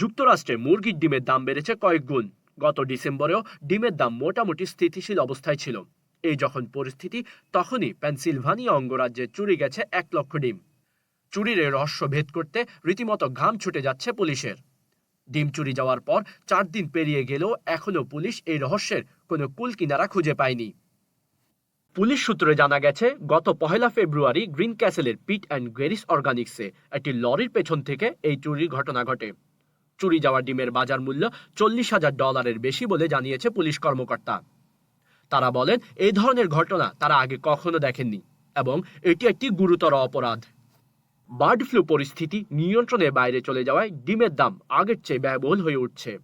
যুক্তরাষ্ট্রে মুরগির ডিমের দাম বেড়েছে কয়েক গুণ। গত ডিসেম্বরেও ডিমের দাম মোটামুটি স্থিতিশীল অবস্থায় ছিল। এই যখন পরিস্থিতি, তখনই পেনসিলভানিয়া অঙ্গরাজ্যে চুরি গেছে এক লক্ষ ডিম। চুরির রহস্য ভেদ করতে রীতিমতো ঘাম ছুটে যাচ্ছে পুলিশের। ডিম চুরি যাওয়ার পর চার দিন পেরিয়ে গেলেও এখনও পুলিশ এই রহস্যের কোনো কুল কিনারা খুঁজে পায়নি। পুলিশ সূত্রে জানা গেছে, গত পহেলা ফেব্রুয়ারি গ্রিন ক্যাসেলের পিট অ্যান্ড গ্রেরিস অর্গানিক্সে একটি লরির পেছন থেকে এই চুরির ঘটনা ঘটে। চুরি যাওয়া ডিমের বাজার মূল্য চল্লিশ হাজার ডলারের বেশি বলে জানিয়েছে পুলিশ কর্মকর্তা। তারা বলেন, এই ধরনের ঘটনা তারা আগে কখনো দেখেননি এবং এটি একটি গুরুতর অপরাধ। বার্ড ফ্লু পরিস্থিতি নিয়ন্ত্রণের বাইরে চলে যাওয়ায় ডিমের দাম আগের চেয়ে ব্যয়বহুল হয়ে উঠছে।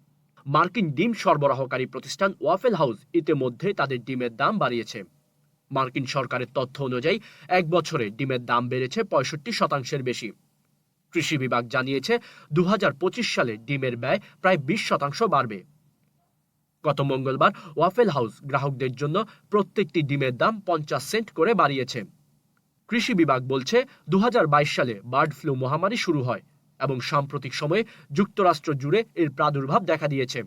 মার্কিন ডিম সরবরাহকারী প্রতিষ্ঠান ওয়াফেল হাউস ইতিমধ্যে তাদের ডিমের দাম বাড়িয়েছে। মার্কিন সরকারের তথ্য অনুযায়ী, এক বছরে ডিমের দাম বেড়েছে পঁয়ষট্টি শতাংশের বেশি। কৃষি বিভাগ জানিয়েছে দু হাজার পঁচিশ সালে ডিমের ব্যয় প্রায় বিশ শতাংশ বাড়বে। গত মঙ্গলবার ওয়াফেল হাউস গ্রাহকদের জন্য প্রত্যেকটি ডিমের দাম পঞ্চাশ সেন্ট করে বাড়িয়েছে। কৃষি বিভাগ বলছে দু হাজার বাইশ সালে বার্ড ফ্লু মহামারী শুরু হয় এবং সাম্প্রতিক সময়ে যুক্তরাষ্ট্র জুড়ে এর প্রাদুর্ভাব দেখা দিয়েছে।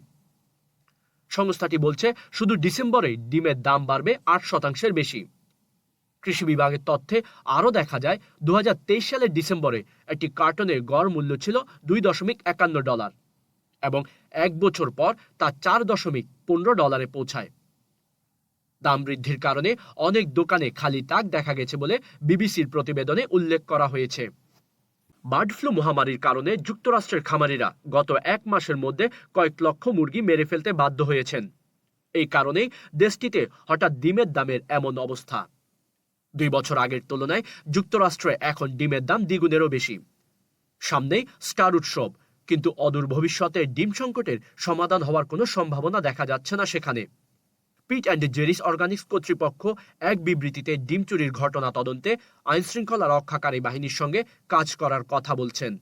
সংস্থাটি বলছে, শুধু ডিসেম্বরে ডিমের দাম বাড়বে আট শতাংশের বেশি। কৃষি বিভাগের তথ্যে আরও দেখা যায় দু হাজার তেইশ সালের ডিসেম্বরে একটি কার্টনের গড় মূল্য ছিল দুই দশমিক একান্ন ডলার এবং এক বছর পর তা চার দশমিক পনেরো ডলারে পৌঁছায়। দাম বৃদ্ধির কারণে অনেক দোকানে খালি তাক দেখা গেছে বলে বিবিসির প্রতিবেদনে উল্লেখ করা হয়েছে। বার্ড ফ্লু মহামারীর কারণে যুক্তরাষ্ট্রের খামারিরা গত এক মাসের মধ্যে কয়েক লক্ষ মুরগি মেরে ফেলতে বাধ্য হয়েছেন। এই কারণেই দেশটিতে হঠাৎ ডিমের দামের এমন অবস্থা। দুই বছর আগের তুলনায় যুক্তরাষ্ট্রে এখন ডিমের দাম দ্বিগুণেরও বেশি। সামনেই স্টার উৎসব, কিন্তু অদূর ভবিষ্যতে ডিম সংকটের সমাধান হওয়ার কোনো সম্ভাবনা দেখা যাচ্ছে না সেখানে। পিট অ্যান্ড জেরিস অর্গানিক্স কর্তৃপক্ষ এক বিবৃতিতে ডিম চুরির ঘটনা তদন্তে আইনশৃঙ্খলা রক্ষাকারী বাহিনীর সঙ্গে কাজ করার কথা বলছেন।